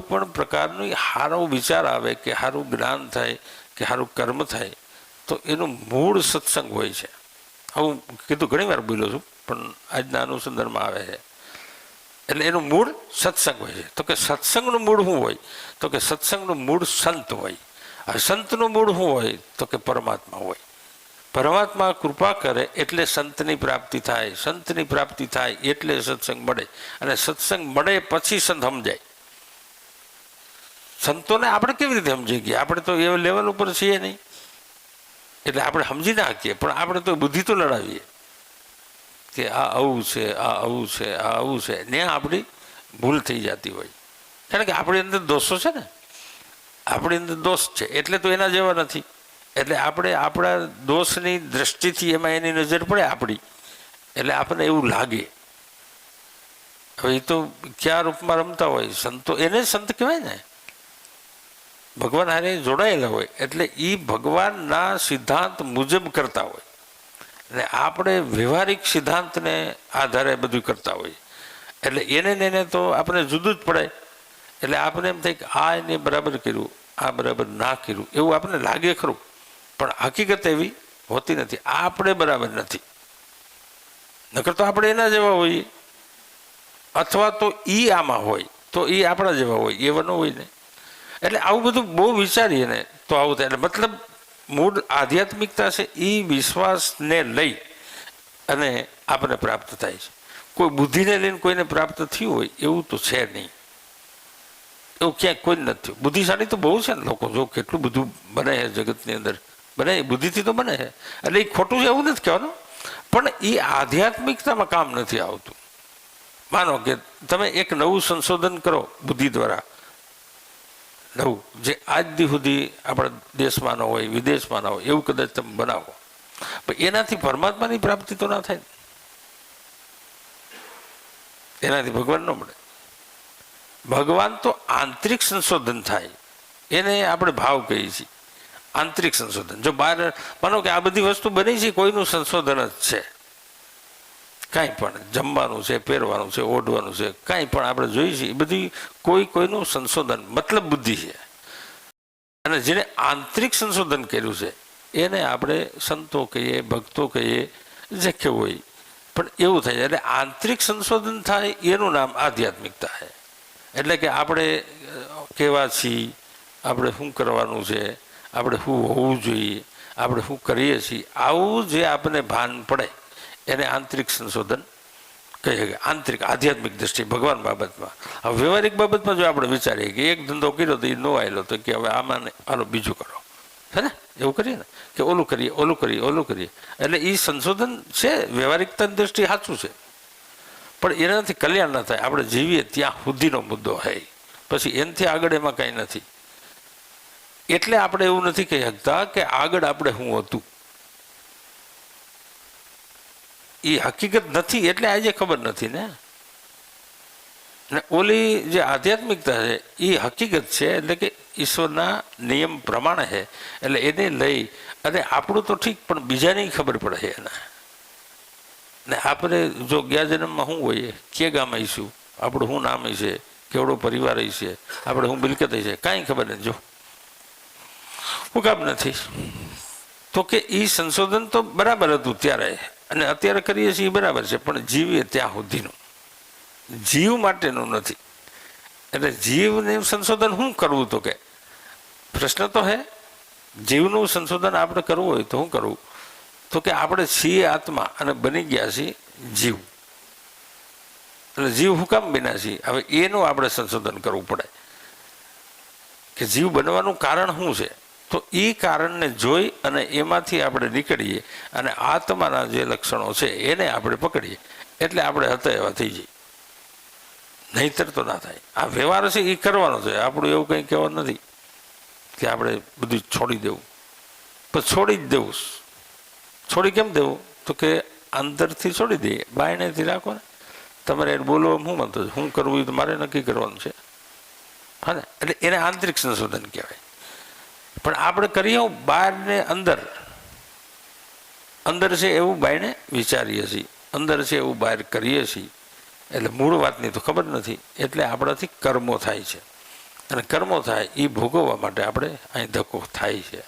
કોઈ પણ પ્રકારનું સારો વિચાર આવે કે સારું જ્ઞાન થાય કે સારું કર્મ થાય, તો એનું મૂળ સત્સંગ હોય છે. હું કીધું ઘણી વાર બોલ્યો છું, પણ આજના અનુસંધાનમાં આવે છે. એટલે એનું મૂળ સત્સંગ હોય છે. તો કે સત્સંગનું મૂળ શું હોય? તો કે સત્સંગનું મૂળ સંત હોય. હવે સંતનું મૂળ શું હોય? તો કે પરમાત્મા હોય. પરમાત્મા કૃપા કરે એટલે સંતની પ્રાપ્તિ થાય. સંતની પ્રાપ્તિ થાય એટલે સત્સંગ મળે. અને સત્સંગ મળે પછી સંત સમજાય. સંતોને આપણે કેવી રીતે સમજી ગયા આપણે તો એ લેવલ ઉપર છીએ નહીં? એટલે આપણે સમજી ના શકીએ, પણ આપણે તો બુદ્ધિ તો લડાવીએ. કે આ આવું છે, આ આવું છે, આ આવું છે. ને આપણી ભૂલ થઈ જતી હોય. કારણ કે આપણી અંદર દોષો છે ને? આપણી અંદર દોષ છે. એટલે તો એના જેવા નથી. એટલે આપણે આપણા દોષની દ્રષ્ટિથી એમાં એની નજર પડે આપણી. એટલે આપણને એવું લાગે. હવે એ તો કયા રૂપમાં રમતા હોય? સંતો એને સંત કહેવાય ને. ભગવાન હારે જોડાયેલા હોય, એટલે એ ભગવાનના સિદ્ધાંત મુજબ કરતા હોય. અને આપણે વ્યવહારિક સિદ્ધાંતને આધારે બધું કરતા હોય એટલે એને ને એને તો આપણે જુદું જ પડે એટલે આપણે એમ થાય કે આ એને બરાબર કર્યું, આ બરાબર ના કર્યું, એવું આપણને લાગે ખરું. પણ હકીકત એવી હોતી નથી. આ આપણે બરાબર નથી. નકર તો આપણે એના જેવા હોઈએ. અથવા તો ઈ આમાં હોય, તો એ આપણા જેવા હોય. એવા ન હોય ને. એટલે આવું બધું બહુ વિચારીએ ને તો આવું થાય. એટલે મતલબ મૂળ આધ્યાત્મિકતા છે એ વિશ્વાસને લઈ અને આપણને પ્રાપ્ત થાય છે. કોઈ બુદ્ધિને લઈને કોઈને પ્રાપ્ત થયું હોય એવું તો છે નહીં. એવું ક્યાંય કોઈ નથી થયું. બુદ્ધિશાળી તો બહુ છે ને લોકો. જો કેટલું બધું બને છે જગતની અંદર. બને બુદ્ધિથી તો બને છે. એટલે એ ખોટું છે એવું નથી કહેવાનું. પણ એ આધ્યાત્મિકતામાં કામ નથી આવતું. માનો કે તમે એક નવું સંશોધન કરો બુદ્ધિ દ્વારા. નવું, જે આજ સુધી આપણા દેશમાં ન હોય વિદેશમાં ન હોય, એવું કદાચ તમે બનાવો. પણ એનાથી પરમાત્માની પ્રાપ્તિ તો ના થાય એનાથી ભગવાન ન મળે. ભગવાન તો આંતરિક સંશોધન થાય. એને આપણે ભાવ કહીએ છીએ. આંતરિક સંશોધન. જો બહાર, માનો કે આ બધી વસ્તુ બની છે, કોઈનું સંશોધન જ છે. કાંઈ પણ જમવાનું છે, પહેરવાનું છે, ઓઢવાનું છે, કાંઈ પણ આપણે જોઈએ છીએ, એ બધી કોઈ કોઈનું સંશોધન, મતલબ બુદ્ધિ છે. અને જેને આંતરિક સંશોધન કર્યું છે, એને આપણે સંતો કહીએ, ભક્તો કહીએ, જે કેવું હોય. પણ એવું થાય એટલે આંતરિક સંશોધન થાય, એનું નામ આધ્યાત્મિકતા છે. એટલે કે આપણે કેવા છીએ, આપણે શું કરવાનું છે, આપણે શું હોવું જોઈએ, આપણે શું કરીએ છીએ, આવું જે આપણને ભાન પડે એને આંતરિક સંશોધન કહી શકાય આંતરિક, આધ્યાત્મિક દ્રષ્ટિ ભગવાન બાબતમાં. હવે વ્યવહારિક બાબતમાં જો આપણે વિચારીએ કે એક ધંધો કર્યો તો એ નો આવેલો તો કે હવે આમાં ને હાલો બીજું કરો. હે ને? એવું કરીએ ને? કે ઓલું કરીએ ઓલું કરીએ ઓલું કરીએ. એટલે એ સંશોધન છે, વ્યવહારિકતાની દ્રષ્ટિ સાચું છે. પણ એનાથી કલ્યાણ ન થાય. આપણે જીવીએ ત્યાં સુધીનો મુદ્દો છે પછી એનાથી આગળ એમાં કાંઈ નથી. એટલે આપણે એવું નથી કહી શકતા કે આગળ આપણે શું હતું. એ હકીકત નથી એટલે આજે ખબર નથી ને? ને ઓલી જે આધ્યાત્મિકતા છે એ હકીકત છે એટલે કે ઈશ્વરના નિયમ પ્રમાણે છે, એટલે એને લઈ અને આપણું તો ઠીક, પણ બીજાની ખબર પડે એને. ને આપણે જો ગયા જન્મમાં શું હોઈએ, કે ગામ આવીશું આપણું શું નામ છે? કેવડો પરિવાર છે? આપણે શું મિલકત છે? કાંઈ ખબર નથી, જો. હું કામ નથી. તો કે એ સંશોધન તો બરાબર હતું ત્યારે. અને અત્યારે કરીએ છીએ એ બરાબર છે, પણ જીવીએ ત્યાં સુધીનું. જીવ માટેનું નથી. એટલે જીવને સંશોધન શું કરવું તો કે, પ્રશ્ન તો હે, જીવનું સંશોધન આપણે કરવું હોય તો શું કરવું તો કે આપણે છીએ આત્મા અને બની ગયા છીએ જીવ. એટલે જીવ હુકામ બન્યા છીએ? હવે એનું આપણે સંશોધન કરવું પડે. કે જીવ બનવાનું કારણ શું છે? તો એ કારણને જોઈ અને એમાંથી આપણે નીકળીએ અને આત્માના જે લક્ષણો છે એને આપણે પકડીએ. એટલે આપણે હતા એવા થઈ જઈએ. નહીતર તો ના થાય. આ વ્યવહાર છે એ કરવાનો છે. આપણું એવું કંઈ કહેવાનું નથી કે આપણે બધું છોડી દેવું. પણ છોડી જ દેવું. છોડી કેમ દેવું? તો કે અંદરથી છોડી દઈએ. બાયણેથી રાખો ને. તમારે એને બોલવા શું છે. શું કરવું એ તો મારે નક્કી કરવાનું છે. હા ને? એટલે એને આંતરિક સંશોધન કહેવાય. પણ આપણે કરીએ બહાર ને અંદર. અંદર છે એવું બાયને વિચારીએ છીએ. અંદર છે એવું બહાર કરીએ છીએ. એટલે મૂળ વાતની તો ખબર નથી. એટલે આપણાથી કર્મો થાય છે. અને કર્મો થાય એ ભોગવવા માટે આપણે અહીં ધક્કો થાય છે.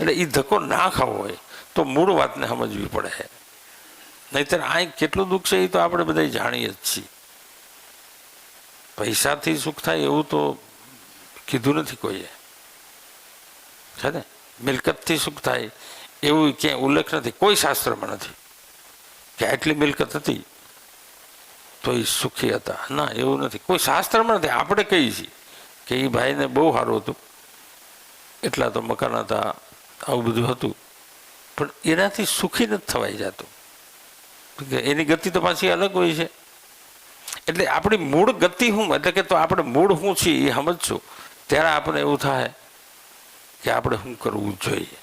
એટલે એ ધક્કો ના ખાવો હોય તો મૂળ વાતને સમજવી પડે છે. નહીતર અહીં કેટલું દુઃખ છે એ તો આપણે બધા જાણીએ જ છીએ. પૈસાથી સુખ થાય એવું તો કીધું નથી કોઈએ. છે ને મિલકતથી સુખ થાય? એવું ક્યાંય ઉલ્લેખ નથી. કોઈ શાસ્ત્રમાં નથી કે આટલી મિલકત હતી તો એ સુખી હતા. ના, એવું નથી. કોઈ શાસ્ત્રમાં નથી. આપણે કહીએ છીએ કે એ ભાઈને બહુ સારું હતું. એટલા તો મકાન હતા, આવું બધું હતું. પણ એનાથી સુખી નથી થવાઈ જતું. એની ગતિ તો પાછી અલગ હોય છે. એટલે આપણી મૂળ ગતિ શું? એટલે કે તો આપણે મૂળ શું છીએ એ સમજશું. ત્યારે આપણને એવું થાય કે આપણે શું કરવું જોઈએ?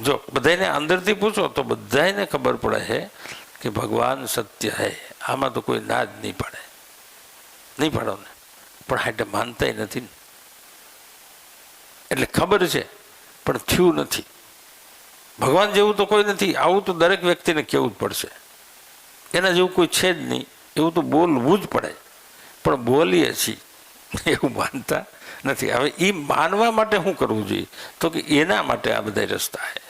જો બધાને અંદરથી પૂછો તો બધાને ખબર પડે છે કે ભગવાન સત્ય હે. આમાં તો કોઈ ના જ નહીં પાડે. નહીં પાડો ને પણ હાટે માનતાય નથી ને. એટલે ખબર છે, પણ થયું નથી. ભગવાન જેવું તો કોઈ નથી. આવું તો દરેક વ્યક્તિને કહેવું જ પડશે. એના જેવું કોઈ છે જ નહીં. એવું તો બોલવું જ પડે. પણ બોલીએ છીએ. એવું માનતા નથી. હવે એ માનવા માટે શું કરવું જોઈએ? તો કે એના માટે આ બધા રસ્તા છે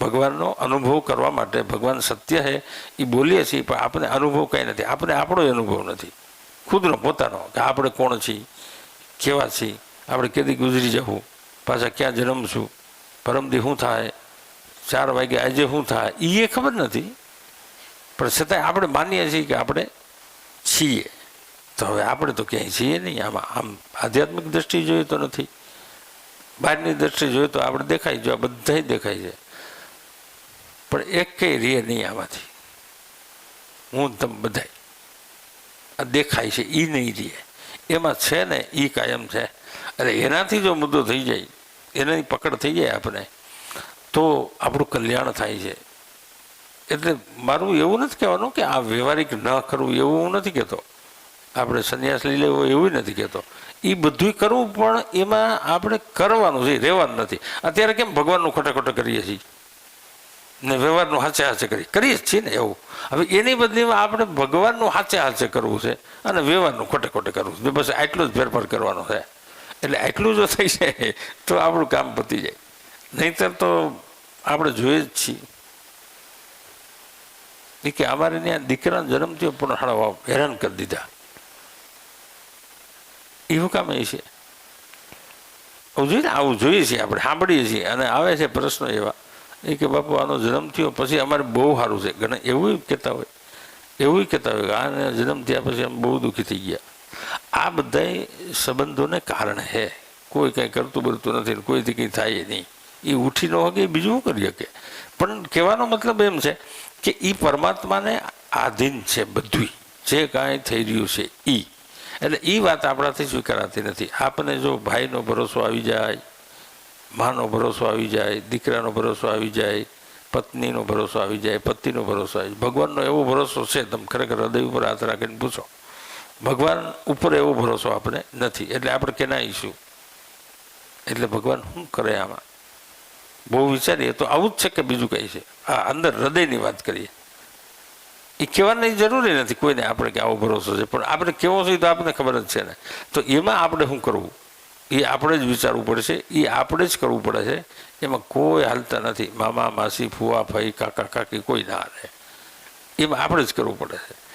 ભગવાનનો અનુભવ કરવા માટે ભગવાન સત્ય છે એ બોલીએ છીએ, પણ આપણે અનુભવ કંઈ નથી. આપણે આપણો અનુભવ નથી. ખુદનો પોતાનો, કે આપણે કોણ છીએ? કેવા છીએ? આપણે કેદી ગુજરી જવું? પાછા ક્યાં જન્મશું પરમદી શું થાય? ચાર વાગે આજે શું થાય? એ ખબર નથી. પણ છતાંય આપણે માનીએ છીએ કે આપણે છીએ. તો હવે આપણે તો ક્યાંય છીએ નહીં. આમાં આમ આધ્યાત્મિક દ્રષ્ટિ જોઈએ તો નથી. બહારની દ્રષ્ટિ જોઈએ તો આપણે દેખાય જો આ બધા દેખાય છે. પણ એક કંઈ રે નહીં આમાંથી. હું તમ બધાય. આ દેખાય છે એ નહીં રે. એમાં છે ને એ કાયમ છે. અરે એનાથી જો મુદ્દો થઈ જાય, એનાની પકડ થઈ જાય આપણે, તો આપણું કલ્યાણ થાય છે. એટલે મારું એવું નથી કહેવાનું કે આ વ્યવહારિક ન કરવું, એવું હું નથી કહેતો. આપણે સંન્યાસ લઈ લેવો એવું નથી કહેતો. એ બધું કરવું પણ એમાં આપણે કરવાનું છે રહેવાનું નથી. અત્યારે કેમ ભગવાનનું ખોટે ખોટે કરીએ છીએ? ને વ્યવહારનું હાચે હાચે કરી કરીએ જ છીએ ને એવું. હવે એની બદલીમાં આપણે ભગવાનનું હાચે હાચે કરવું છે અને વ્યવહારનું ખોટે ખોટે કરવું છે. બસ આટલો જ ફેરફાર કરવાનો છે. એટલે આટલું જો થઈ જાય, તો આપણું કામ પતી જાય. નહીંતર તો આપણે જોઈએ જ છીએ. કે અમારે ત્યાં દીકરાનો જન્મ થયો પણ હાડા હેરાન કરી દીધા. એવું કામ એ છે. આવું જોઈએ ને, આવું જોઈએ છીએ આપણે, સાંભળીએ છીએ. અને આવે છે પ્રશ્નો એવા. એ કે બાપુ, આનો જન્મ થયો પછી અમારે બહુ સારું છે. ઘણા એવું કહેતા હોય. એવું કહેતા હોય કે આને જન્મ થયા પછી અમે બહુ દુઃખી થઈ ગયા. આ બધા સંબંધોને કારણે હે કોઈ કંઈ કરતું બરતું નથી કોઈથી કંઈ થાય નહીં. એ ઉઠી ન શકે બીજું શું કરી શકે? પણ કહેવાનો મતલબ એમ છે કે એ પરમાત્માને આધીન છે બધું જે કાંઈ થઈ રહ્યું છે એ એટલે એ વાત આપણાથી સ્વીકારાતી નથી. આપણને જો ભાઈનો ભરોસો આવી જાય, માનો ભરોસો આવી જાય, દીકરાનો ભરોસો આવી જાય, પત્નીનો ભરોસો આવી જાય, પતિનો ભરોસો આવી જાય, ભગવાનનો એવો ભરોસો છે તમે ખરેખર હૃદય ઉપર હાથ રાખીને પૂછો. ભગવાન ઉપર એવો ભરોસો આપણે નથી. એટલે આપણે કેના ઈશું? એટલે ભગવાન શું કરે આમાં? બહુ વિચારીએ તો આવું જ છે કે બીજું કંઈ છે? આ અંદર હૃદયની વાત કરીએ. એ કહેવાની જરૂરી નથી, કોઈને આપણે કે આવો ભરોસો છે, પણ આપણે કેવો છે તો આપણને ખબર જ છે ને. તો એમાં આપણે શું કરવું? એ આપણે જ વિચારવું પડશે, એ આપણે જ કરવું પડે છે. એમાં કોઈ હાલતા નથી. મામા, માસી, ફુવા ભાઈ કાકા, કાકી કોઈ ના રહે. એમાં આપણે જ કરવું પડે છે.